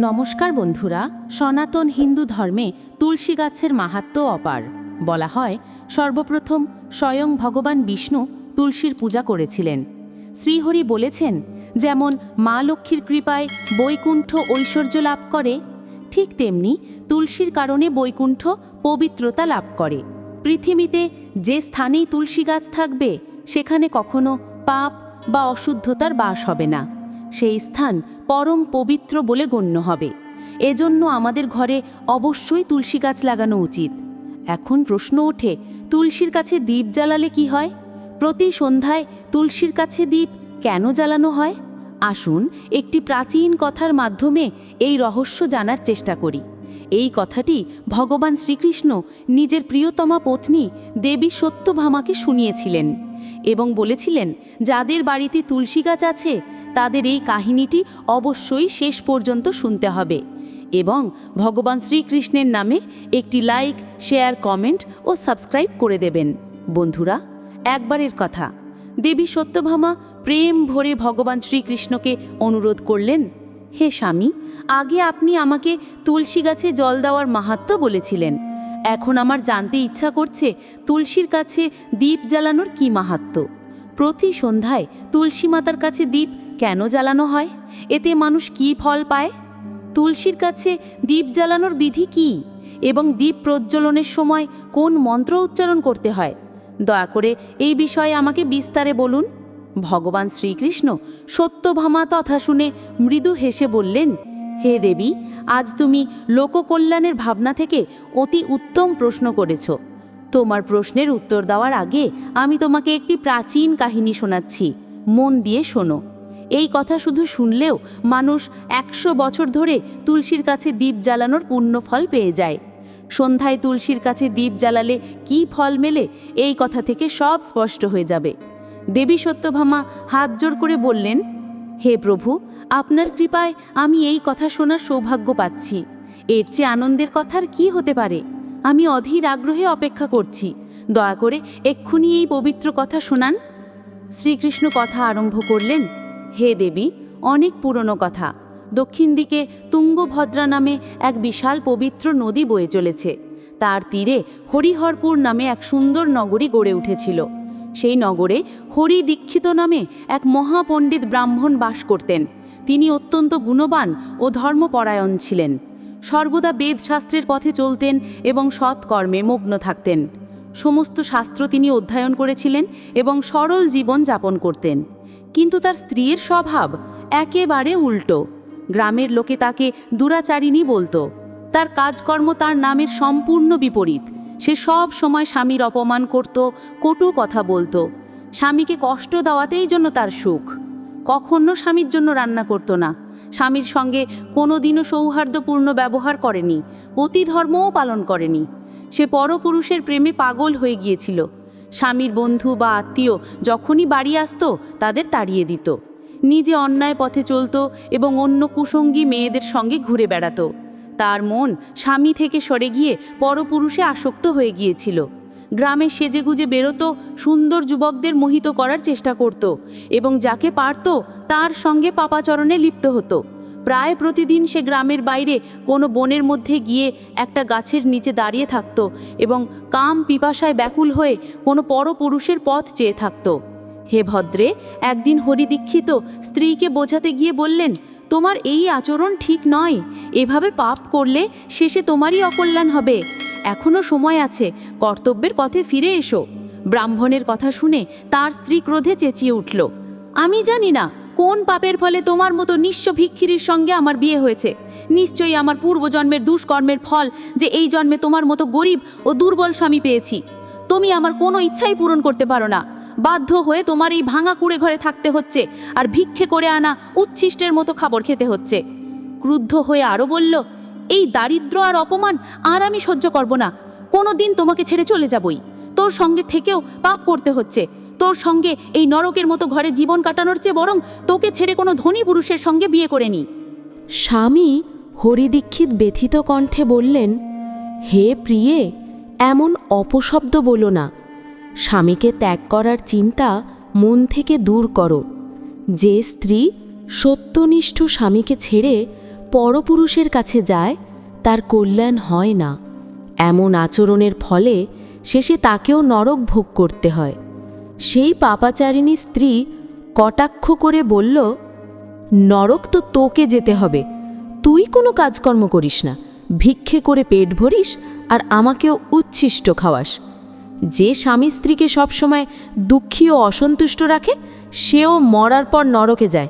নমস্কার বন্ধুরা, সনাতন হিন্দু ধর্মে তুলসী গাছের মাহাত্ম্য অপার। বলা হয়, সর্বপ্রথম স্বয়ং ভগবান বিষ্ণু তুলসীর পূজা করেছিলেন। শ্রীহরি বলেছেন, যেমন মা লক্ষ্মীর কৃপায় বৈকুণ্ঠ ঐশ্বর্য লাভ করে, ঠিক তেমনি তুলসীর কারণে বৈকুণ্ঠ পবিত্রতা লাভ করে। পৃথিবীতে যে স্থানেই তুলসী গাছ থাকবে, সেখানে কখনো পাপ বা অশুদ্ধতার বাস হবে না। সেই স্থান পরম পবিত্র বলে গণ্য হবে। এজন্য আমাদের ঘরে অবশ্যই তুলসী গাছ লাগানো উচিত। এখন প্রশ্ন ওঠে, তুলসীর কাছে দীপ জ্বালালে কি হয়? প্রতি সন্ধ্যায় তুলসীর কাছে দীপ কেন জ্বালানো হয়? আসুন একটি প্রাচীন কথার মাধ্যমে এই রহস্য জানার চেষ্টা করি। এই কথাটি ভগবান শ্রীকৃষ্ণ নিজের প্রিয়তমা পত্নী দেবী সত্যভামাকে শুনিয়েছিলেন। এবং বলেছিলেন, যাদের বাড়িতে তুলসী গাছ আছে, তাদের এই কাহিনীটি অবশ্যই শেষ পর্যন্ত শুনতে হবে এবং ভগবান শ্রীকৃষ্ণের নামে একটি লাইক, শেয়ার, কমেন্ট ও সাবস্ক্রাইব করে দেবেন। বন্ধুরা, একবারের কথা, দেবী সত্যভামা প্রেম ভরে ভগবান শ্রীকৃষ্ণকে অনুরোধ করলেন, হে স্বামী, আগে আপনি আমাকে তুলসী গাছে জল দেওয়ার মাহাত্ম্য বলেছিলেন এখন আমার জানতে ইচ্ছা করছে তুলসীর কাছে দীপ জ্বালানোর কি মাহাত্ম্য প্রতি সন্ধ্যায় তুলসী মাতার কাছে দীপ কেন জ্বালানো হয়? এতে মানুষ কি ফল পায়? তুলসীর কাছে দীপ জ্বালানোর বিধি কি? এবং দীপ প্রজ্বলনের সময় কোন মন্ত্র উচ্চারণ করতে হয়? দয়া করে এই বিষয়ে আমাকে বিস্তারে বলুন। ভগবান শ্রীকৃষ্ণ সত্যভামা তথা শুনে মৃদু হেসে বললেন হে দেবী, আজ তুমি লোককল্যাণের ভাবনা থেকে অতি উত্তম প্রশ্ন করেছ। তোমার প্রশ্নের উত্তর দেওয়ার আগে আমি তোমাকে একটি প্রাচীন কাহিনী শোনাচ্ছি। মন দিয়ে শোনো। এই কথা শুধু শুনলেও মানুষ একশো বছর ধরে তুলসীর কাছে দীপ জ্বালানোর পুণ্য ফল পেয়ে যায়। সন্ধ্যায় তুলসীর কাছে দীপ জ্বালালে কি ফল মেলে, এই কথা থেকে সব স্পষ্ট হয়ে যাবে। দেবী সত্যভামা হাত জোর করে বললেন, হে প্রভু আপনার কৃপায় আমি এই কথা শোনার সৌভাগ্য পাচ্ছি। এর চেয়ে আনন্দের কথার কি হতে পারে? আমি অধীর আগ্রহে অপেক্ষা করছি। দয়া করে এক্ষুনি এই পবিত্র কথা শোনান। শ্রীকৃষ্ণ কথা আরম্ভ করলেন, হে দেবী, অনেক পুরনো কথা। দক্ষিণ দিকে তুঙ্গভদ্রা নামে এক বিশাল পবিত্র নদী বয়ে চলেছে। তার তীরে হরিহরপুর নামে এক সুন্দর নগরী গড়ে উঠেছিল। সেই নগরে হরি দীক্ষিত নামে এক মহাপণ্ডিত ব্রাহ্মণ বাস করতেন। তিনি অত্যন্ত গুণবান ও ধর্মপরায়ণ ছিলেন। সর্বদা বেদশাস্ত্রের পথে চলতেন এবং সৎকর্মে মগ্ন থাকতেন। সমস্ত শাস্ত্র তিনি অধ্যয়ন করেছিলেন এবং সরল জীবন যাপন করতেন। কিন্তু তার স্ত্রীর স্বভাব একেবারে উল্টো। গ্রামের লোকে তাকে দুরাচারিণী বলতো। তার কাজকর্ম তার নামের সম্পূর্ণ বিপরীত। সে সব সময় স্বামীর অপমান করত, কটু কথা বলতো। স্বামীকে কষ্ট দেওয়াতেই জন্য তার সুখ। কখনো স্বামীর জন্য রান্না করতো না। স্বামীর সঙ্গে কোনোদিনও সৌহার্দ্যপূর্ণ ব্যবহার করেনি, পতিধর্মও পালন করেনি। সে পরপুরুষের প্রেমে পাগল হয়ে গিয়েছিল। স্বামীর বন্ধু বা আত্মীয় যখনই বাড়ি আসত, তাদের তাড়িয়ে দিত। নিজে অন্যায় পথে চলতো এবং অন্য কুসঙ্গী মেয়েদের সঙ্গে ঘুরে বেড়াতো। তার মন স্বামী থেকে সরে গিয়ে পরপুরুষে আসক্ত হয়ে গিয়েছিল। গ্রামে সেজেগুজে বেরোতো সুন্দর যুবকদের মোহিত করার চেষ্টা করত এবং যাকে পারত তার সঙ্গে পাপাচরণে লিপ্ত হতো। প্রায় প্রতিদিন সে গ্রামের বাইরে কোনো বনের মধ্যে গিয়ে একটা গাছের নিচে দাঁড়িয়ে থাকত এবং কাম পিপাসায় ব্যাকুল হয়ে কোনো পরপুরুষের পথ চেয়ে থাকতো। হে ভদ্রে, একদিন হরিদীক্ষিত স্ত্রীকে বোঝাতে গিয়ে বললেন তোমার এই আচরণ ঠিক নয়। এভাবে পাপ করলে শেষে তোমারই অকল্যাণ হবে। এখনও সময় আছে, কর্তব্যের পথে ফিরে এসো। ব্রাহ্মণের কথা শুনে তার স্ত্রী ক্রোধে চেঁচিয়ে উঠল, আমি জানি না, কোন পাপের ফলে তোমার মতো নিঃস্ব ভিক্ষিরির সঙ্গে আমার বিয়ে হয়েছে। নিশ্চয়ই আমার পূর্বজন্মের দুষ্কর্মের ফল যে এই জন্মে তোমার মতো গরিব ও দুর্বল স্বামী পেয়েছি। তুমি আমার কোনো ইচ্ছাই পূরণ করতে পারো না। বাধ্য হয়ে তোমার এই ভাঙা কুড়ে ঘরে থাকতে হচ্ছে আর ভিক্ষে করে আনা উচ্ছিষ্টের মতো খাবার খেতে হচ্ছে। ক্রুদ্ধ হয়ে আরও বলল, এই দারিদ্র আর অপমান আর আমি সহ্য করব না। কোনো দিন তোমাকে ছেড়ে চলে যাবই। তোর সঙ্গে থেকেও পাপ করতে হচ্ছে। তোর সঙ্গে এই নরকের মতো ঘরে জীবন কাটানোর চেয়ে বরং তোকে ছেড়ে কোনো ধনী পুরুষের সঙ্গে বিয়ে করে নি। স্বামী হরিদীক্ষিত ব্যথিত কণ্ঠে বললেন, হে প্রিয়ে, এমন অপশব্দ বলো না। স্বামীকে ত্যাগ করার চিন্তা মন থেকে দূর করো। যে স্ত্রী সত্যনিষ্ঠ স্বামীকে ছেড়ে পরপুরুষের কাছে যায়, তার কল্যাণ হয় না। এমন আচরণের ফলে শেষে তাকেও নরক ভোগ করতে হয়। সেই পাপাচারিণী স্ত্রী কটাক্ষ করে বলল, নরক তো তোকে যেতে হবে। তুই কোনো কাজকর্ম করিস না। ভিক্ষে করে পেট ভরিস আর আমাকেও উচ্ছিষ্ট খাওয়াস। যে স্বামী স্ত্রীকে সবসময় দুঃখী ও অসন্তুষ্ট রাখে, সেও মরার পর নরকে যায়।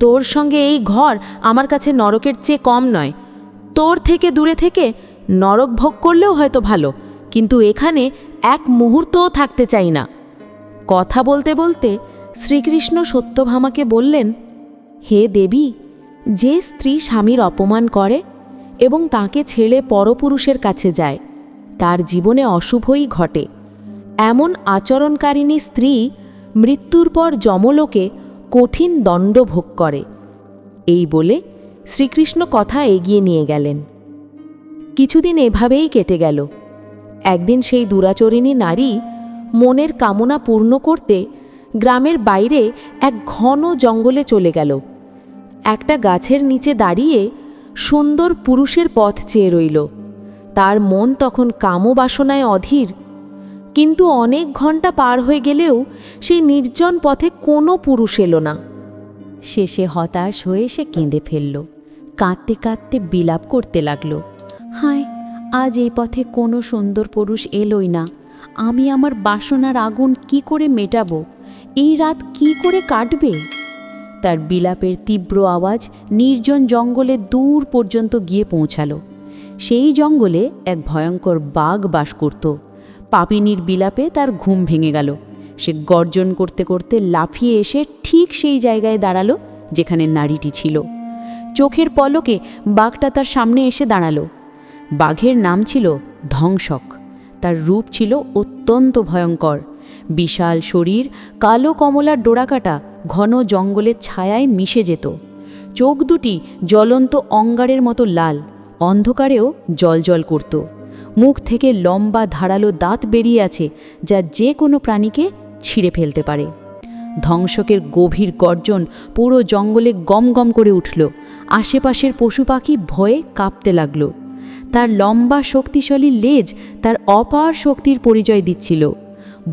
তোর সঙ্গে এই ঘর আমার কাছে নরকের চেয়ে কম নয়। তোর থেকে দূরে থেকে নরক ভোগ করলেও হয়তো ভালো, কিন্তু এখানে এক মুহূর্তও থাকতে চাই না। কথা বলতে বলতে শ্রীকৃষ্ণ সত্যভামাকে বললেন, হে দেবী, যে স্ত্রী স্বামীর অপমান করে এবং তাকে ছেড়ে পরপুরুষের কাছে যায় তার জীবনে অশুভই ঘটে। এমন আচরণকারিণী স্ত্রী মৃত্যুর পর যমলোকে কঠিন দণ্ড ভোগ করে। এই বলে শ্রীকৃষ্ণ কথা এগিয়ে নিয়ে গেলেন। কিছুদিন এভাবেই কেটে গেল। একদিন সেই দুরাচরিণী নারী মনের কামনা পূর্ণ করতে গ্রামের বাইরে এক ঘন জঙ্গলে চলে গেল। একটা গাছের নিচে দাঁড়িয়ে সুন্দর পুরুষের পথ চেয়ে রইল। তার মন তখন কামবাসনায় অধীর। কিন্তু অনেক ঘণ্টা পার হয়ে গেলেও সেই নির্জন পথে কোনো পুরুষ এলো না। শেষে হতাশ হয়ে সে কেঁদে ফেলল। কাঁদতে কাঁদতে বিলাপ করতে লাগল। হায়, আজ এই পথে কোনো সুন্দর পুরুষ এলোই না। আমি আমার বাসনার আগুন কি করে মেটাবো? এই রাত কি করে কাটবে? তার বিলাপের তীব্র আওয়াজ নির্জন জঙ্গলে দূর পর্যন্ত গিয়ে পৌঁছালো। সেই জঙ্গলে এক ভয়ঙ্কর বাঘ বাস করত। পাপিনীর বিলাপে তার ঘুম ভেঙে গেল। সে গর্জন করতে করতে লাফিয়ে এসে ঠিক সেই জায়গায় দাঁড়াল, যেখানে নারীটি ছিল। চোখের পলকে বাঘটা তার সামনে এসে দাঁড়াল। বাঘের নাম ছিল ধ্বংসক তার রূপ ছিল অত্যন্ত ভয়ঙ্কর। বিশাল শরীর, কালো কমলার ডোরাকাটা ঘন জঙ্গলের ছায়ায় মিশে যেত। চোখ দুটি জ্বলন্ত অঙ্গারের মতো লাল। অন্ধকারেও জলজল করত। মুখ থেকে লম্বা ধারালো দাঁত বেরিয়ে আছে যা যে কোনো প্রাণীকে ছিঁড়ে ফেলতে পারে। ধ্বংসকের গভীর গর্জন পুরো জঙ্গলে গম গম করে উঠল। আশেপাশের পশু পাখি ভয়ে কাঁপতে লাগল। তার লম্বা শক্তিশালী লেজ তার অপার শক্তির পরিচয় দিচ্ছিল।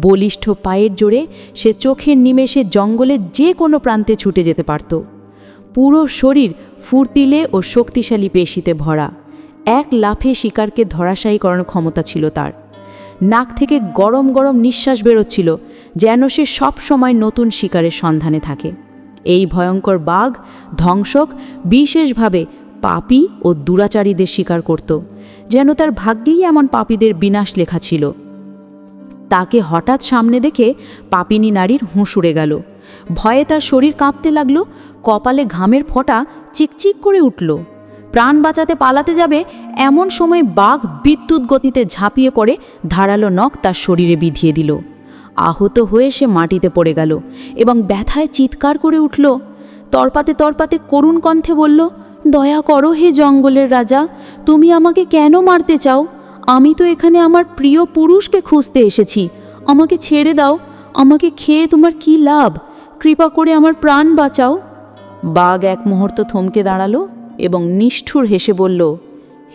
বলিষ্ঠ পায়ের জোরে সে চোখের নিমেষে জঙ্গলের যে কোনো প্রান্তে ছুটে যেতে পারত। পুরো শরীর ফুর্তিলে ও শক্তিশালী পেশিতে ভরা। এক লাফে শিকারকে ধরাশায়ী করানোর ক্ষমতা ছিল তার। নাক থেকে গরম গরম নিঃশ্বাস বেরোচ্ছিল যেন সে সব সময় নতুন শিকারের সন্ধানে থাকে। এই ভয়ঙ্কর বাঘ ধ্বংসক, বিশেষভাবে পাপী ও দুরাচারীদের শিকার করত, যেন তার ভাগ্যেই এমন পাপীদের বিনাশ লেখা ছিল। তাকে হঠাৎ সামনে দেখে পাপিনী নারীর হুঁশ গেল। ভয়ে তার শরীর কাঁপতে লাগল কপালে ঘামের ফোঁটা চিকচিক করে উঠল। প্রাণ বাঁচাতে পালাতে যাবে এমন সময় বাঘ বিদ্যুৎ গতিতে ঝাঁপিয়ে পড়ে ধারালো নখ তার শরীরে বিধিয়ে দিল। আহত হয়ে সে মাটিতে পড়ে গেল এবং ব্যথায় চিৎকার করে উঠল। তরপাতে তরপাতে করুণ কণ্ঠে বলল, দয়া করো হে জঙ্গলের রাজা, তুমি আমাকে কেন মারতে চাও? আমি তো এখানে আমার প্রিয় পুরুষকে খুঁজতে এসেছি। আমাকে ছেড়ে দাও, আমাকে খেয়ে তোমার কি লাভ? কৃপা করে আমার প্রাণ বাঁচাও। বাঘ এক মুহূর্ত থমকে দাঁড়াল এবং নিষ্ঠুর হেসে বলল,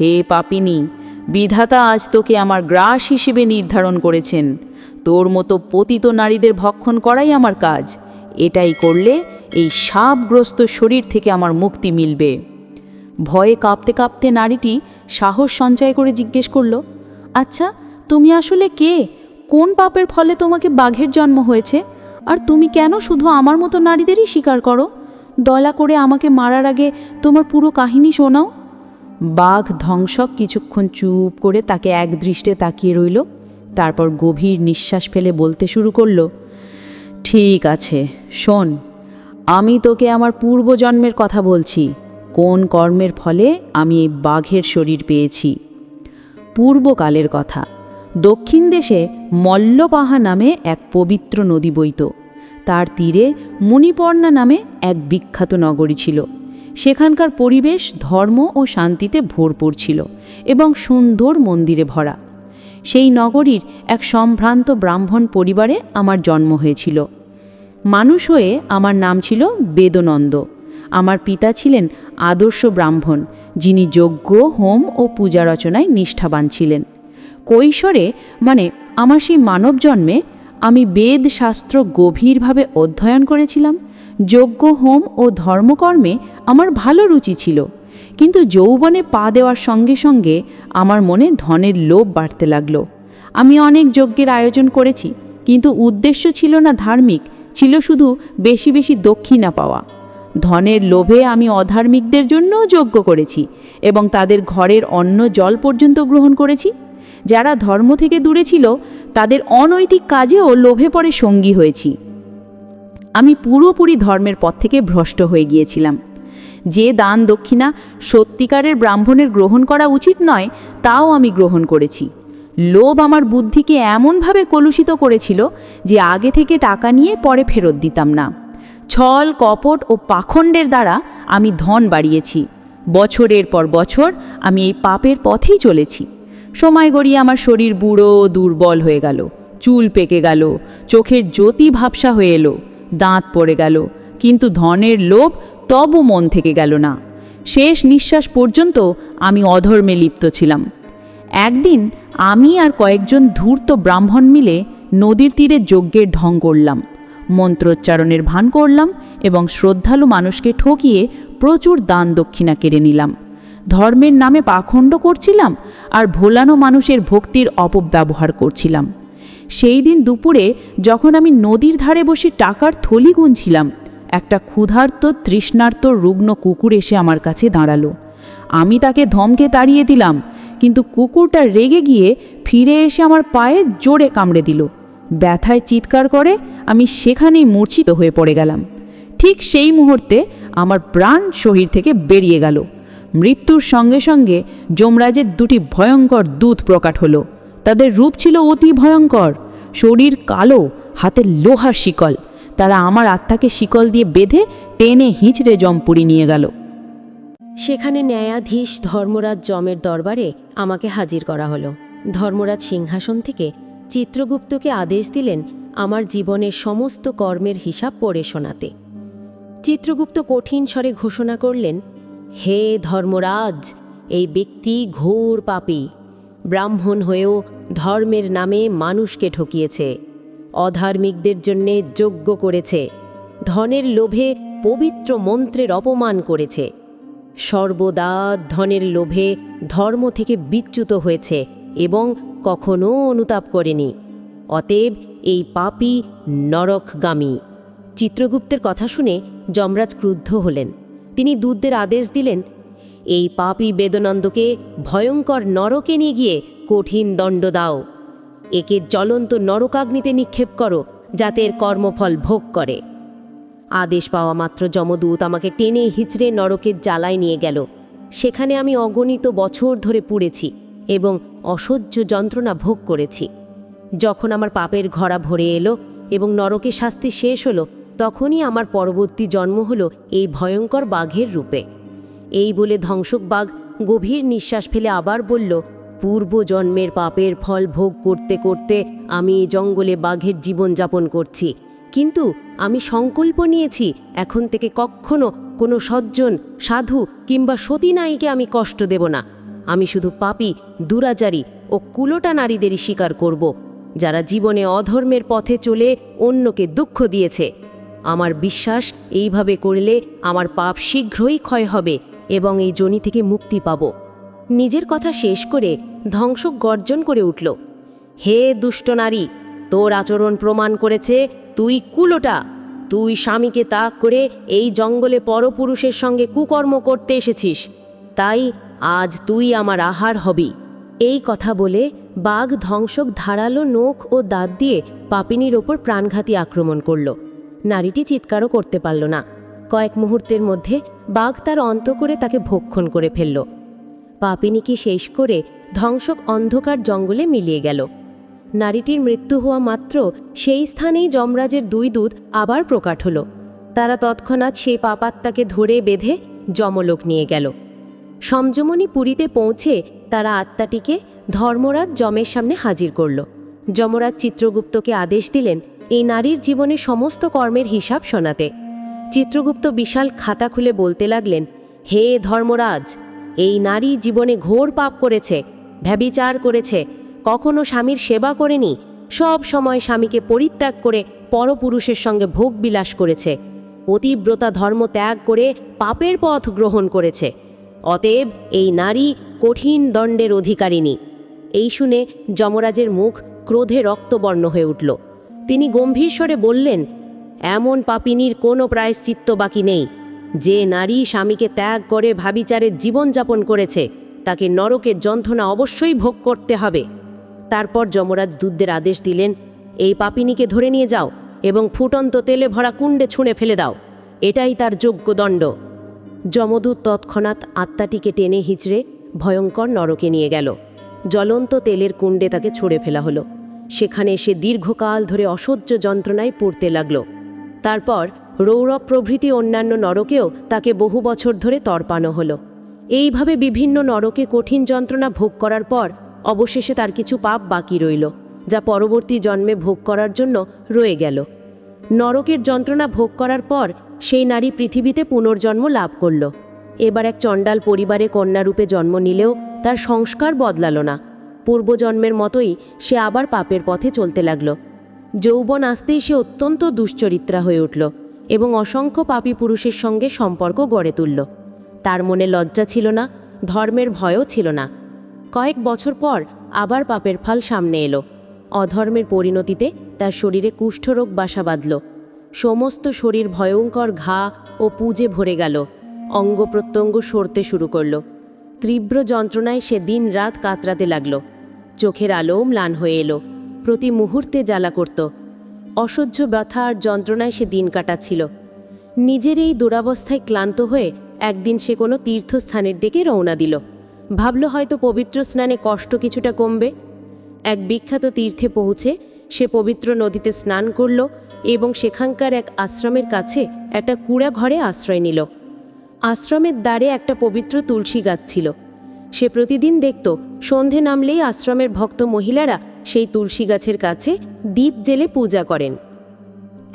হে পাপিনী, বিধাতা আজ তোকে আমার গ্রাস হিসেবে নির্ধারণ করেছেন। তোর মতো পতিত নারীদের ভক্ষণ করাই আমার কাজ। এটাই করলে এই সাপগ্রস্ত শরীর থেকে আমার মুক্তি মিলবে। ভয়ে কাঁপতে কাঁপতে নারীটি সাহস সঞ্চয় করে জিজ্ঞেস করল আচ্ছা তুমি আসলে কে? কোন পাপের ফলে তোমাকে বাঘের জন্ম হয়েছে? আর তুমি কেন শুধু আমার মতো নারীদেরই স্বীকার করো? দয়া করে আমাকে মারার আগে তোমার পুরো কাহিনী শোনাও। বাঘ ধ্বংসক কিছুক্ষণ চুপ করে তাকে এক দৃষ্টে তাকিয়ে রইল, তারপর গভীর নিঃশ্বাস ফেলে বলতে শুরু করল, ঠিক আছে, শোন, আমি তোকে আমার পূর্বজন্মের কথা বলছি। কোন কর্মের ফলে আমি এই বাঘের শরীর পেয়েছি। পূর্বকালের কথা, দক্ষিণ দেশে মল্লপাহা নামে এক পবিত্র নদী বইত। তার তীরে মুনিপর্ণা নামে এক বিখ্যাত নগরী ছিল। সেখানকার পরিবেশ, ধর্ম ও শান্তিতে ভরপুর ছিল এবং সুন্দর মন্দিরে ভরা। সেই নগরীর এক সম্ভ্রান্ত ব্রাহ্মণ পরিবারে আমার জন্ম হয়েছিল। মানুষ হয়ে আমার নাম ছিল বেদনন্দ। আমার পিতা ছিলেন আদর্শ ব্রাহ্মণ, যিনি যজ্ঞ, হোম ও পূজা রচনায় নিষ্ঠাবান ছিলেন। কৈশোরে মানে আমার সেই মানব জন্মে আমি বেদ শাস্ত্র গভীরভাবে অধ্যয়ন করেছিলাম, যজ্ঞ, হোম ও ধর্মকর্মে আমার ভালো রুচি ছিল, কিন্তু যৌবনে পা দেওয়ার সঙ্গে সঙ্গে আমার মনে ধনের লোভ বাড়তে লাগল। আমি অনেক যজ্ঞের আয়োজন করেছি, কিন্তু উদ্দেশ্য ছিল না ধার্মিক, ছিল শুধু বেশি বেশি দক্ষিণা পাওয়া। ধনের লোভে আমি অধার্মিকদের জন্যও যজ্ঞ করেছি এবং তাদের ঘরের অন্ন জল পর্যন্ত গ্রহণ করেছি। যারা ধর্ম থেকে দূরে ছিল, তাদের অনৈতিক কাজেও লোভে পড়ে সঙ্গী হয়েছি। আমি পুরোপুরি ধর্মের পথ থেকে ভ্রষ্ট হয়ে গিয়েছিলাম। যে দান দক্ষিণা সত্যিকারের ব্রাহ্মণের গ্রহণ করা উচিত নয়, তাও আমি গ্রহণ করেছি। লোভ আমার বুদ্ধিকে এমনভাবে কলুষিত করেছিল যে আগে থেকে টাকা নিয়ে পরে ফেরত দিতাম না। ছল, কপট ও পাখণ্ডের দ্বারা আমি ধন বাড়িয়েছি। বছরের পর বছর আমি এই পাপের পথেই চলেছি। সময় গড়িয়ে আমার শরীর বুড়ো দুর্বল হয়ে গেল। চুল পেকে গেল, চোখের জ্যোতি ভাবসা হয়ে এলো, দাঁত পড়ে গেল, কিন্তু ধনের লোভ তবু মন থেকে গেল না। শেষ নিঃশ্বাস পর্যন্ত আমি অধর্মে লিপ্ত ছিলাম। একদিন আমি আর কয়েকজন ধূর্ত ব্রাহ্মণ মিলে নদীর তীরে যজ্ঞের ঢং করলাম, মন্ত্রোচ্চারণের ভান করলাম এবং শ্রদ্ধালু মানুষকে ঠকিয়ে প্রচুর দান দক্ষিণা কেড়ে নিলাম। ধর্মের নামে পাখণ্ড করছিলাম আর ভোলানো মানুষের ভক্তির অপব্যবহার করছিলাম। সেই দিন দুপুরে যখন আমি নদীর ধারে বসে টাকার থলি গুনছিলাম, একটা ক্ষুধার্ত তৃষ্ণার্ত রুগ্ন কুকুর এসে আমার কাছে দাঁড়াল। আমি তাকে ধমকে তাড়িয়ে দিলাম, কিন্তু কুকুরটা রেগে গিয়ে ফিরে এসে আমার পায়ে জোরে কামড়ে দিল। ব্যথায় চিৎকার করে আমি সেখানেই মূর্ছিত হয়ে পড়ে গেলাম। ঠিক সেই মুহূর্তে আমার প্রাণ শরীর থেকে বেরিয়ে গেল। মৃত্যুর সঙ্গে সঙ্গে যমরাজের দুটি ভয়ঙ্কর দূত প্রকাট হলো। তাদের রূপ ছিল অতি ভয়ঙ্কর। শরীর কালো, হাতে লোহার শিকল। তারা আমার আত্মাকে শিকল দিয়ে বেঁধে টেনে হিঁচড়ে জমপুরি নিয়ে গেল। সেখানে ন্যায়াধীশ ধর্মরাজ যমের দরবারে আমাকে হাজির করা হলো। ধর্মরাজ সিংহাসন থেকে চিত্রগুপ্তকে আদেশ দিলেন আমার জীবনের সমস্ত কর্মের হিসাব পড়ে শোনাতে। চিত্রগুপ্ত কঠিন স্বরে ঘোষণা করলেন হে ধর্মরাজ, এই ব্যক্তি ঘোর পাপী। ব্রাহ্মণ হয়েও ধর্মের নামে মানুষকে ঠকিয়েছে, অধার্মিকদের জন্যে যজ্ঞ করেছে, ধনের লোভে পবিত্র মন্ত্রের অপমান করেছে। সর্বদা ধনের লোভে ধর্ম থেকে বিচ্যুত হয়েছে এবং কখনো অনুতাপ করেনি। অতএব এই পাপি নরকগামী। চিত্রগুপ্তের কথা শুনে যমরাজ ক্রুদ্ধ হলেন। তিনি দূতদের আদেশ দিলেন, এই পাপী বেদনন্দকে ভয়ঙ্কর নরকে নিয়ে গিয়ে কঠিন দণ্ড দাও। একে জ্বলন্ত নরকাগ্নিতে নিক্ষেপ করো, যাতে এর কর্মফল ভোগ করে। আদেশ পাওয়া মাত্র যমদূত আমাকে টেনে হিচড়ে নরকের জ্বালায় নিয়ে গেল। সেখানে আমি অগণিত বছর ধরে পুড়েছি এবং অসহ্য যন্ত্রণা ভোগ করেছি। যখন আমার পাপের ঘরা ভরে এলো এবং নরকের শাস্তি শেষ হলো তখনই আমার পরবর্তী জন্ম হল এই ভয়ঙ্কর বাঘের রূপে। এই বলে ধ্বংসক বাঘ গভীর নিঃশ্বাস ফেলে আবার বলল পূর্বজন্মের পাপের ফল ভোগ করতে করতে আমি এই জঙ্গলে বাঘের জীবন যাপন করছি। কিন্তু আমি সংকল্প নিয়েছি, এখন থেকে কখনো কোনো সজ্জন, সাধু কিংবা সতী নারীকে আমি কষ্ট দেব না। আমি শুধু পাপী, দুরাচারী ও কুলোটা নারীদেরই স্বীকার করব, যারা জীবনে অধর্মের পথে চলে অন্যকে দুঃখ দিয়েছে। আমার বিশ্বাস এইভাবে করলে আমার পাপ শীঘ্রই ক্ষয় হবে এবং এই জনি থেকে মুক্তি পাব। নিজের কথা শেষ করে ধ্বংসক গর্জন করে উঠল। হে দুষ্ট নারী, তোর আচরণ প্রমাণ করেছে তুই কুলোটা। তুই স্বামীকে তাক করে এই জঙ্গলে পরপুরুষের সঙ্গে কুকর্ম করতে এসেছিস। তাই আজ তুই আমার আহার হবি। এই কথা বলে বাঘ ধ্বংসক ধারালো নখ ও দাঁত দিয়ে পাপিনীর ওপর প্রাণঘাতী আক্রমণ করল। নারীটি চিৎকারও করতে পারল না। কয়েক মুহূর্তের মধ্যে বাঘ তার অন্ত করে তাকে ভক্ষণ করে ফেলল। পাপিনীকে শেষ করে ধ্বংসক অন্ধকার জঙ্গলে মিলিয়ে গেল। নারীটির মৃত্যু হওয়া মাত্র সেই স্থানেই যমরাজের দুই দূত আবার প্রকাট হল। তারা তৎক্ষণাৎ সেই পাপাত্মাকে ধরে বেঁধে যমলোক নিয়ে গেল। সমজমণি পুরীতে পৌঁছে তারা আত্মাটিকে ধর্মরাজ যমের সামনে হাজির করল। যমরাজ চিত্রগুপ্তকে আদেশ দিলেন এই নারীর জীবনে সমস্ত কর্মের হিসাব শোনাতে। চিত্রগুপ্ত বিশাল খাতা খুলে বলতে লাগলেন, হে ধর্মরাজ, এই নারী জীবনে ঘোর পাপ করেছে, ব্যবিচার করেছে, কখনো স্বামীর সেবা করেনি, সব সময় স্বামীকে পরিত্যাগ করে পরপুরুষের সঙ্গে ভোগ বিলাস করেছে, পতিব্রতা ধর্ম ত্যাগ করে পাপের পথ গ্রহণ করেছে, অতএব এই নারী কঠিন দণ্ডের অধিকারিণী। এই শুনে যমরাজের মুখ ক্রোধে রক্তবর্ণ হয়ে উঠল। তিনি গম্ভীর স্বরে বললেন, এমন পাপিনীর কোনো প্রায়শ্চিত্ত বাকি নেই। যে নারী স্বামীকে ত্যাগ করে ভাবিচারের জীবনযাপন করেছে, তাকে নরকের যন্ত্রণা অবশ্যই ভোগ করতে হবে। তারপর যমরাজ দূতদের আদেশ দিলেন, এই পাপিনীকে ধরে নিয়ে যাও এবং ফুটন্ত তেলে ভরা কুণ্ডে ছুঁড়ে ফেলে দাও। এটাই তার যোগ্য দণ্ড যমদূত তৎক্ষণাৎ আত্মাটিকে টেনে হিচড়ে ভয়ঙ্কর নরকে নিয়ে গেল। জ্বলন্ত তেলের কুণ্ডে তাকে ছুঁড়ে ফেলা হলো। সেখানে সে দীর্ঘকাল ধরে অসহ্য যন্ত্রণায় পড়তে লাগল। তারপর রৌরব প্রভৃতি অন্যান্য নরকেও তাকে বহু বছর ধরে তর্পানো হলো। এইভাবে বিভিন্ন নরকে কঠিন যন্ত্রণা ভোগ করার পর অবশেষে তার কিছু পাপ বাকি রইল, যা পরবর্তী জন্মে ভোগ করার জন্য রয়ে গেল। নরকের যন্ত্রণা ভোগ করার পর সেই নারী পৃথিবীতে পুনর্জন্ম লাভ করল। এবার এক চণ্ডাল পরিবারে কন্যারূপে জন্ম নিলেও তার সংস্কার বদলালো না। পূর্বজন্মের মতোই সে আবার পাপের পথে চলতে লাগল। যৌবন আসতেই সে অত্যন্ত দুশ্চরিত্রা হয়ে উঠল এবং অসংখ্য পাপী পুরুষের সঙ্গে সম্পর্ক গড়ে তুলল। তার মনে লজ্জা ছিল না, ধর্মের ভয়ও ছিল না। কয়েক বছর পর আবার পাপের ফল সামনে এলো। অধর্মের পরিণতিতে তার শরীরে কুষ্ঠরোগ বাসা বাঁধল। সমস্ত শরীর ভয়ঙ্কর ঘা ও পুজে ভরে গেল। অঙ্গ প্রত্যঙ্গ সরতে শুরু করল। তীব্র যন্ত্রণায় সে দিন রাত কাতরাতে লাগল। চোখের আলো ম্লান হয়ে এলো। প্রতি মুহূর্তে জ্বালা করত। অসহ্য ব্যথা আর যন্ত্রণায় সে দিন কাটাচ্ছিল। নিজের এই দুরাবস্থায় ক্লান্ত হয়ে একদিন সে কোনো তীর্থস্থানের দিকে রওনা দিল। ভাবল হয়তো পবিত্র স্নানে কষ্ট কিছুটা কমবে। এক বিখ্যাত তীর্থে পৌঁছে সে পবিত্র নদীতে স্নান করল এবং সেখানকার এক আশ্রমের কাছে একটা কুড়া ঘরে আশ্রয় নিল। আশ্রমের দ্বারে একটা পবিত্র তুলসী গাছ ছিল। সে প্রতিদিন দেখত সন্ধে নামলেই আশ্রমের ভক্ত মহিলারা সেই তুলসী গাছের কাছে দীপ জেলে পূজা করেন।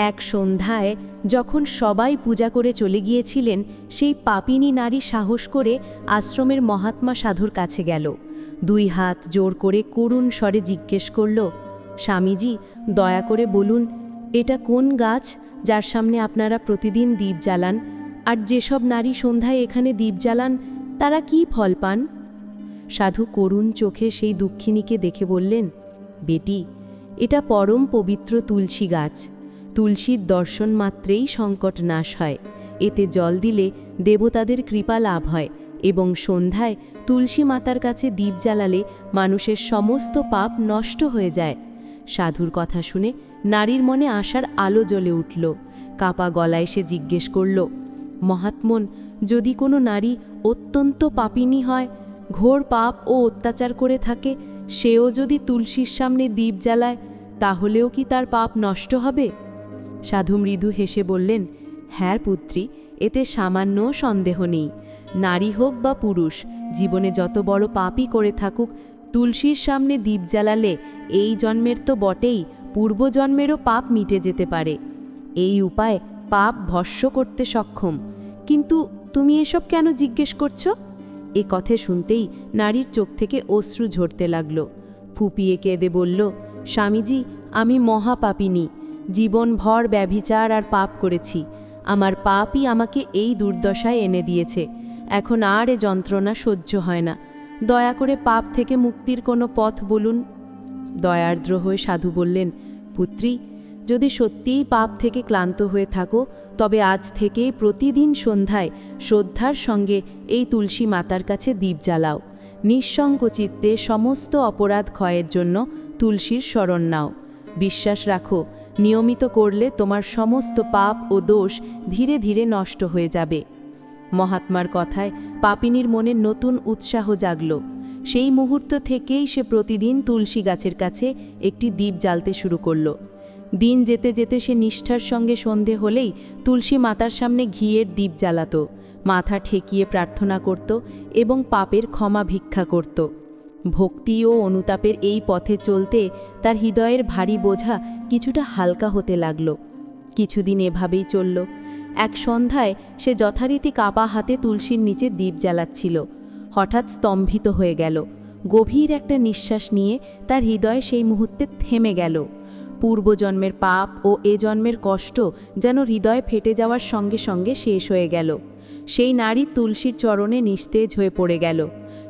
এক সন্ধ্যায় যখন সবাই পূজা করে চলে গিয়েছিলেন, সেই পাপিনী নারী সাহস করে আশ্রমের মহাত্মা সাধুর কাছে গেল। দুই হাত জোর করে করুণ স্বরে জিজ্ঞেস করল, স্বামীজি, দয়া করে বলুন, এটা কোন গাছ যার সামনে আপনারা প্রতিদিন দ্বীপ জ্বালান? আর যেসব নারী সন্ধ্যায় এখানে দ্বীপ জ্বালান, তারা কি ফল পান? সাধু করুণ চোখে সেই দুঃখিনীকে দেখে বললেন, বেটি, এটা পরম পবিত্র তুলসী গাছ। তুলসীর দর্শন মাত্রেই সংকট নাশ হয়। এতে জল দিলে দেবতাদের কৃপা লাভ হয় এবং সন্ধ্যায় তুলসী মাতার কাছে দ্বীপ জ্বালালে মানুষের সমস্ত পাপ নষ্ট হয়ে যায়। সাধুর কথা শুনে নারীর মনে আশার আলো জ্বলে উঠল। কাপা গলায় সে জিজ্ঞেস করল, মহাত্মন, যদি কোনো নারী অত্যন্ত পাপিনী হয় ঘোর পাপ ও অত্যাচার করে থাকে, সেও যদি তুলসীর সামনে দ্বীপ জ্বালায়, তাহলেও কি তার পাপ নষ্ট হবে? সাধু মৃদু হেসে বললেন হ্যাঁ পুত্রী, এতে সামান্য সন্দেহ নেই। নারী হোক বা পুরুষ, জীবনে যত বড় পাপই করে থাকুক, তুলসীর সামনে দ্বীপ জ্বালালে এই জন্মের তো বটেই পূর্বজন্মেরও পাপ মিটে যেতে পারে। এই উপায় পাপ ভস্য করতে সক্ষম। কিন্তু তুমি এসব কেন জিজ্ঞেস করছ? এ কথা শুনতেই নারীর চোখ থেকে অশ্রু ঝরতে লাগল। ফুপিয়ে কেঁদে বলল, স্বামীজি, আমি মহাপাপিনী। জীবনভর ব্যভিচার আর পাপ করেছি। আমার পাপই আমাকে এই দুর্দশায় এনে দিয়েছে। এখন আর এ যন্ত্রণা সহ্য হয় না। দয়া করে পাপ থেকে মুক্তির কোনো পথ বলুন। দয়ার্দ্র হয়ে সাধু বললেন, পুত্রী যদি সত্যিই পাপ থেকে ক্লান্ত হয়ে থাকো, তবে আজ থেকে প্রতিদিন সন্ধ্যায় শ্রদ্ধার সঙ্গে এই তুলসী মাতার কাছে দ্বীপ জ্বালাও। নিঃসঙ্ক চিত্তে সমস্ত অপরাধ ক্ষয়ের জন্য তুলসীর শরণ নাও। বিশ্বাস রাখো, নিয়মিত করলে তোমার সমস্ত পাপ ও দোষ ধীরে ধীরে নষ্ট হয়ে যাবে। মহাত্মার কথায় পাপিনীর মনে নতুন উৎসাহ জাগল। সেই মুহূর্ত থেকেই সে প্রতিদিন তুলসী গাছের কাছে একটি দ্বীপ জ্বালতে শুরু করল। দিন যেতে যেতে সে নিষ্ঠার সঙ্গে সন্ধে হলেই তুলসী মাতার সামনে ঘিয়ের দ্বীপ জ্বালাত, মাথা ঠেকিয়ে প্রার্থনা করত এবং পাপের ক্ষমা ভিক্ষা করত। ভক্তি ও অনুতাপের এই পথে চলতে তার হৃদয়ের ভারী বোঝা কিছুটা হালকা হতে লাগল। কিছুদিন এভাবেই চলল। এক সন্ধ্যায় সে যথারীতি কাপা হাতে তুলসীর নিচে দ্বীপ জ্বালাচ্ছিল। হঠাৎ স্তম্ভিত হয়ে গেল। গভীর একটা নিঃশ্বাস নিয়ে তার হৃদয় সেই মুহূর্তে থেমে গেল। পূর্বজন্মের পাপ ও এ জন্মের কষ্ট যেন হৃদয় ফেটে যাওয়ার সঙ্গে সঙ্গে শেষ হয়ে গেল। সেই নারী তুলসীর চরণে নিস্তেজ হয়ে পড়ে গেল।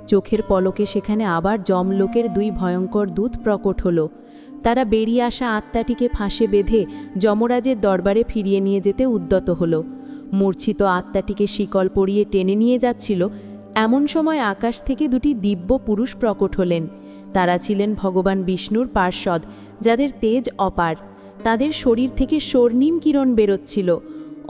চোখের পলকে সেখানে আবার জমলোকের দুই ভয়ঙ্কর দূত প্রকট হলো। তারা বেরিয়ে আসা আত্মাটিকে ফাঁসে বেঁধে যমরাজের দরবারে ফিরিয়ে নিয়ে যেতে উদ্যত হলো। মূর্ছিত আত্মাটিকে শিকল পরিয়ে টেনে নিয়ে যাচ্ছিল। এমন সময় আকাশ থেকে দুটি দিব্য পুরুষ প্রকট হলেন। তারা ছিলেন ভগবান বিষ্ণুর পার্ষদ যাদের তেজ অপার। তাদের শরীর থেকে স্বর্ণিম কিরণ বেরোচ্ছিল,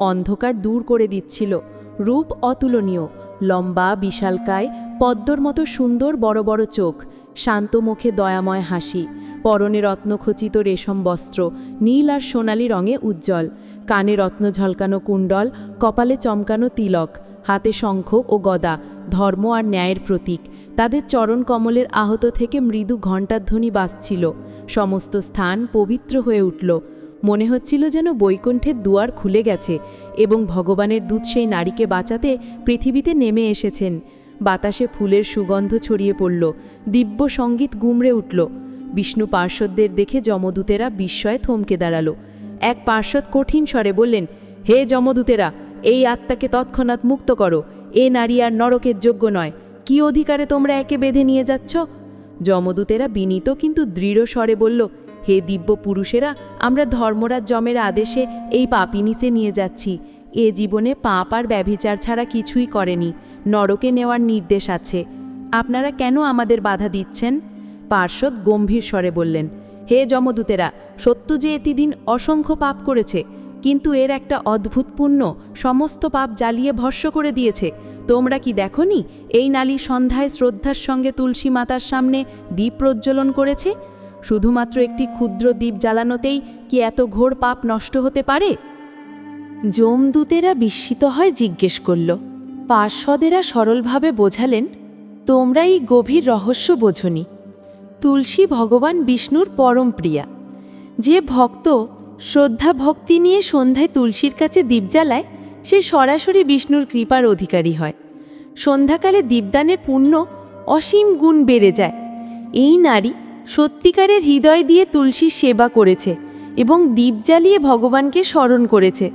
অন্ধকার দূর করে দিচ্ছিল, রূপ অতুলনীয়, লম্বা, বিশালকায়, পদ্মর মতো সুন্দর বড় বড় চোখ, শান্ত মুখে দয়াময় হাসি, পরনে রত্নখচিত রেশম বস্ত্র, নীল আর সোনালি রঙে উজ্জ্বল, কানে রত্ন ঝলকানো কুণ্ডল, কপালে চমকানো তিলক হাতে শঙ্খ ও গদা, ধর্ম আর ন্যায়ের প্রতীক। তাদের চরণ কমলের আহত থেকে মৃদু ঘণ্টাধ্বনি বাজছিল। সমস্ত স্থান পবিত্র হয়ে উঠল। মনে হচ্ছিল যেন বৈকুণ্ঠের দুয়ার খুলে গেছে এবং ভগবানের দূত সেই নারীকে বাঁচাতে পৃথিবীতে নেমে এসেছেন। বাতাসে ফুলের সুগন্ধ ছড়িয়ে পড়ল, দিব্য সংগীত গুমড়ে উঠল। বিষ্ণু পার্শ্বদদের দেখে যমদূতেরা বিস্ময়ে থমকে দাঁড়াল। এক পার্শ্বদ কঠিন স্বরে বললেন, হে যমদূতেরা এই আত্মাকে তৎক্ষণাৎ মুক্ত করো। এ নারী আর নরকের যোগ্য নয়। কি অধিকারে তোমরা একে বেঁধে নিয়ে যাচ্ছ? যমদূতেরা বিনীত কিন্তু দৃঢ় স্বরে বলল, হে দিব্য পুরুষেরা, আমরা ধর্মরাজ জমের আদেশে এই পাপি নিচে নিয়ে যাচ্ছি। এ জীবনে পাপ আর ব্যভিচার ছাড়া কিছুই করেনি। নরকে নেওয়ার নির্দেশ আছে। আপনারা কেন আমাদের বাধা দিচ্ছেন? পার্শ্বদ গম্ভীর স্বরে বললেন, হে যমদূতেরা, সত্য যে এতিদিন অসংখ্য পাপ করেছে কিন্তু এর একটা অদ্ভুতপূর্ণ সমস্ত পাপ জ্বালিয়ে ভস্য করে দিয়েছে। তোমরা কি দেখনি? এই নালী সন্ধ্যায় শ্রদ্ধার সঙ্গে তুলসী মাতার সামনে দ্বীপ প্রজ্বলন করেছে? শুধুমাত্র একটি ক্ষুদ্র দ্বীপ জ্বালানোতেই কি এত ঘোর পাপ নষ্ট হতে পারে? যমদূতেরা বিস্মিত হয় জিজ্ঞেস করল, পার্শ্বদেরা সরলভাবে বোঝালেন, তোমরা এই গভীর রহস্য বোঝনি। তুলসী ভগবান বিষ্ণুর পরম প্রিয়া। যে ভক্ত শ্রদ্ধা ভক্তি নিয়ে সন্ধ্যায় তুলসীর কাছে দীপ জ্বালায় সে সরাসরি বিষ্ণুর কৃপার অধিকারী হয়। সন্ধ্যাকালে দীপদানের পুণ্য অসীম গুণ বেড়ে যায়। এই নারী সত্যিকারের হৃদয় দিয়ে তুলসীর সেবা করেছে এবং দীপ জ্বালিয়ে ভগবানকে স্মরণ করেছে।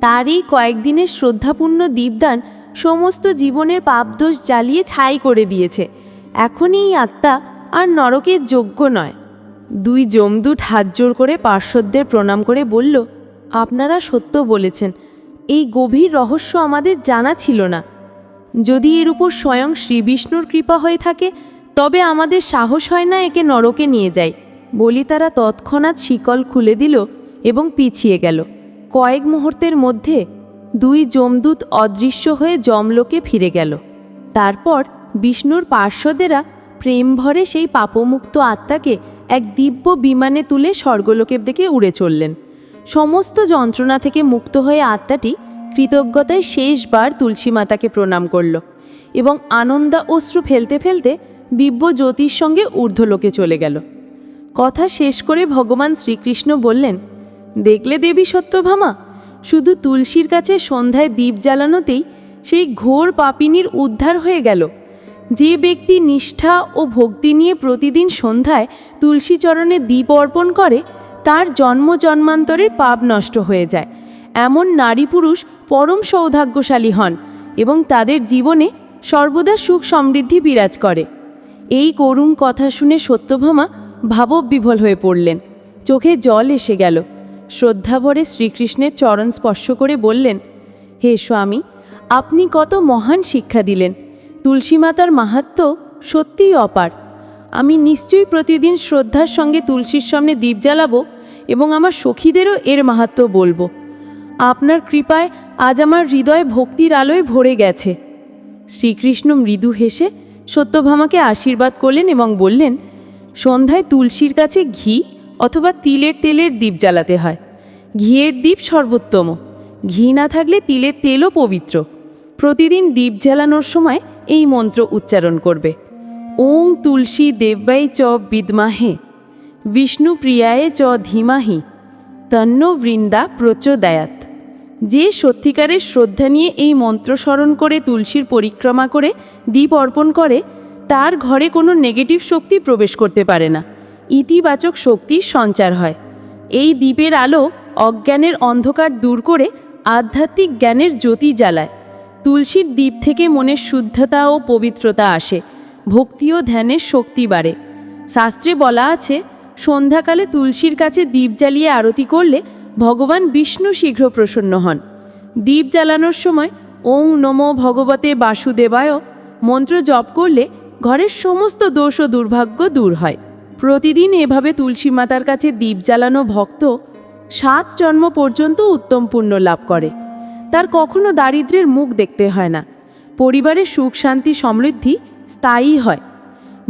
তার এই কয়েকদিনের শ্রদ্ধাপূর্ণ দীপদান সমস্ত জীবনের পাপদোষ জ্বালিয়ে ছাই করে দিয়েছে। এখন এই আত্মা আর নরকের যোগ্য নয়। দুই জমদূত হাত জোর করে পার্শ্বদের প্রণাম করে বলল, আপনারা সত্য বলেছেন। এই গভীর রহস্য আমাদের জানা ছিল না। যদি এর উপর স্বয়ং শ্রীবিষ্ণুর কৃপা হয়ে থাকে, তবে আমাদের সাহস হয় না একে নরকে নিয়ে যায়। বলি তারা তৎক্ষণাৎ শিকল খুলে দিল এবং পিছিয়ে গেল। কয়েক মুহূর্তের মধ্যে দুই যমদূত অদৃশ্য হয়ে যমলোকে ফিরে গেল। তারপর বিষ্ণুর পার্শ্বদেরা প্রেম ভরে সেই পাপমুক্ত আত্মাকে এক দিব্য বিমানে তুলে স্বর্গলোকের দিকে উড়ে চললেন। সমস্ত যন্ত্রণা থেকে মুক্ত হয়ে আত্মাটি কৃতজ্ঞতায় শেষবার তুলসী মাতাকে প্রণাম করল এবং আনন্দা অশ্রু ফেলতে ফেলতে দিব্য জ্যোতির সঙ্গে ঊর্ধ্বলোকে চলে গেল। কথা শেষ করে ভগবান শ্রীকৃষ্ণ বললেন, দেখলে দেবী সত্যভামা, শুধু তুলসীর কাছে সন্ধ্যায় দ্বীপ জ্বালানোতেই সেই ঘোর পাপিনীর উদ্ধার হয়ে গেল। যে ব্যক্তি নিষ্ঠা ও ভক্তি নিয়ে প্রতিদিন সন্ধ্যায় তুলসী চরণে দ্বীপ অর্পণ করে, তার জন্ম জন্মান্তরের পাপ নষ্ট হয়ে যায়। এমন নারী পুরুষ পরম সৌভাগ্যশালী হন এবং তাদের জীবনে সর্বদা সুখ সমৃদ্ধি বিরাজ করে। এই করুণ কথা শুনে সত্যভামা ভাববিভল হয়ে পড়লেন। চোখে জল এসে গেল। শ্রদ্ধাভরে শ্রীকৃষ্ণের চরণ স্পর্শ করে বললেন, হে স্বামী, আপনি কত মহান শিক্ষা দিলেন। তুলসী মাতার মাহাত্ম সত্যিই অপার। আমি নিশ্চয়ই প্রতিদিন শ্রদ্ধার সঙ্গে তুলসীর সামনে দ্বীপ জ্বালাবো এবং আমার সখীদেরও এর মাহাত্ম বলব। আপনার কৃপায় আজ আমার হৃদয় ভক্তির আলোয় ভরে গেছে। শ্রীকৃষ্ণ মৃদু হেসে সত্যভামাকে আশীর্বাদ করলেন এবং বললেন, সন্ধ্যায় তুলসীর কাছে ঘি অথবা তিলের তেলের দ্বীপ জ্বালাতে হয়। ঘিয়ের দ্বীপ সর্বোত্তম। ঘি না থাকলে তিলের তেলও পবিত্র। প্রতিদিন দ্বীপ জ্বালানোর সময় এই মন্ত্র উচ্চারণ করবে। ওং তুলসী দেব্যাই চ বিদ্মাহে, বিষ্ণু প্রিয়ায়ে চ ধীমাহি, তন্ন বৃন্দা প্রচোদয়াত। যে সত্যিকারের শ্রদ্ধা নিয়ে এই মন্ত্র স্মরণ করে, তুলসীর পরিক্রমা করে দ্বীপ অর্পণ করে, তার ঘরে কোনো নেগেটিভ শক্তি প্রবেশ করতে পারে না। ইতিবাচক শক্তির সঞ্চার হয়। এই দ্বীপের আলো অজ্ঞানের অন্ধকার দূর করে, আধ্যাত্মিক জ্ঞানের জ্যোতি জ্বালায়। তুলসীর দ্বীপ থেকে মনের শুদ্ধতা ও পবিত্রতা আসে ভক্তি ও ধ্যানের শক্তি বাড়ে। শাস্ত্রে বলা আছে, সন্ধ্যাকালে তুলসীর কাছে দ্বীপ জ্বালিয়ে আরতি করলে ভগবান বিষ্ণু শীঘ্র প্রসন্ন হন। দ্বীপ জ্বালানোর সময় ওং নমো ভগবতে বাসুদেবায় মন্ত্র জপ করলে ঘরের সমস্ত দোষ ও দুর্ভাগ্য দূর হয়। প্রতিদিন এভাবে তুলসী মাতার কাছে দ্বীপ জ্বালানো ভক্ত সাত জন্ম পর্যন্ত উত্তম পুণ্য লাভ করে। তার কখনো দারিদ্র্যের মুখ দেখতে হয় না। পরিবারের সুখ, শান্তি, সমৃদ্ধি স্থায়ী হয়।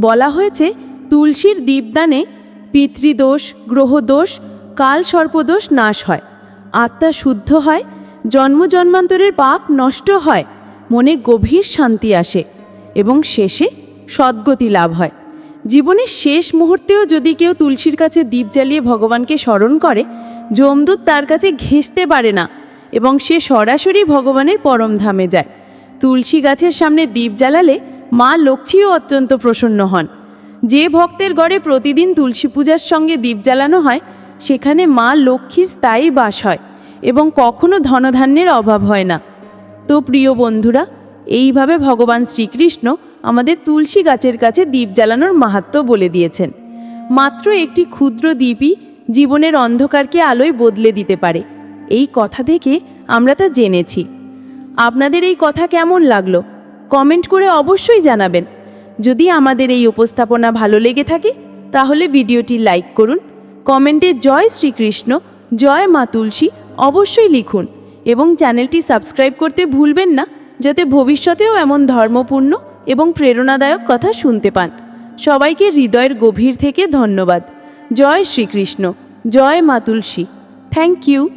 বলা হয়েছে, তুলসীর দীপদানে পিতৃদোষ, গ্রহদোষ কাল সর্পদোষ নাশ হয়। আত্মা শুদ্ধ হয়, জন্ম জন্মান্তরের পাপ নষ্ট হয়, মনে গভীর শান্তি আসে এবং শেষে সদ্গতি লাভ হয়। জীবনের শেষ মুহূর্তেও যদি কেউ তুলসীর কাছে দীপ জ্বালিয়ে ভগবানকে স্মরণ করে, যমদূত তার কাছে ঘেঁষতে পারে না। এবং সে সরাসরি ভগবানের পরম ধামে যায়। তুলসী গাছের সামনে দীপ জ্বালালে মা লক্ষ্মীও অত্যন্ত প্রসন্ন হন। যে ভক্তের গড়ে প্রতিদিন তুলসী পূজার সঙ্গে দীপ জ্বালানো হয়, সেখানে মা লক্ষ্মীর স্থায়ী বাস হয় এবং কখনো ধনধান্যের অভাব হয় না। তো প্রিয় বন্ধুরা, এইভাবে ভগবান শ্রীকৃষ্ণ আমাদের তুলসী গাছের কাছে দীপ জ্বালানোর মাহাত্ম্য বলে দিয়েছেন। মাত্র একটি ক্ষুদ্র দ্বীপই জীবনের অন্ধকারকে আলোয় বদলে দিতে পারে। এই কথা থেকে আমরা তা জেনেছি। আপনাদের এই কথা কেমন লাগল? কমেন্ট করে অবশ্যই জানাবেন। যদি আমাদের এই উপস্থাপনা ভালো লেগে থাকে, তাহলে ভিডিওটি লাইক করুন, কমেন্টে জয় শ্রীকৃষ্ণ, জয় মা তুলসী অবশ্যই লিখুন এবং চ্যানেলটি সাবস্ক্রাইব করতে ভুলবেন না, যাতে ভবিষ্যতেও এমন ধর্মপূর্ণ এবং প্রেরণাদায়ক কথা শুনতে পান। সবাইকে হৃদয়ের গভীর থেকে ধন্যবাদ। জয় শ্রীকৃষ্ণ, জয় মা তুলসী। Thank you.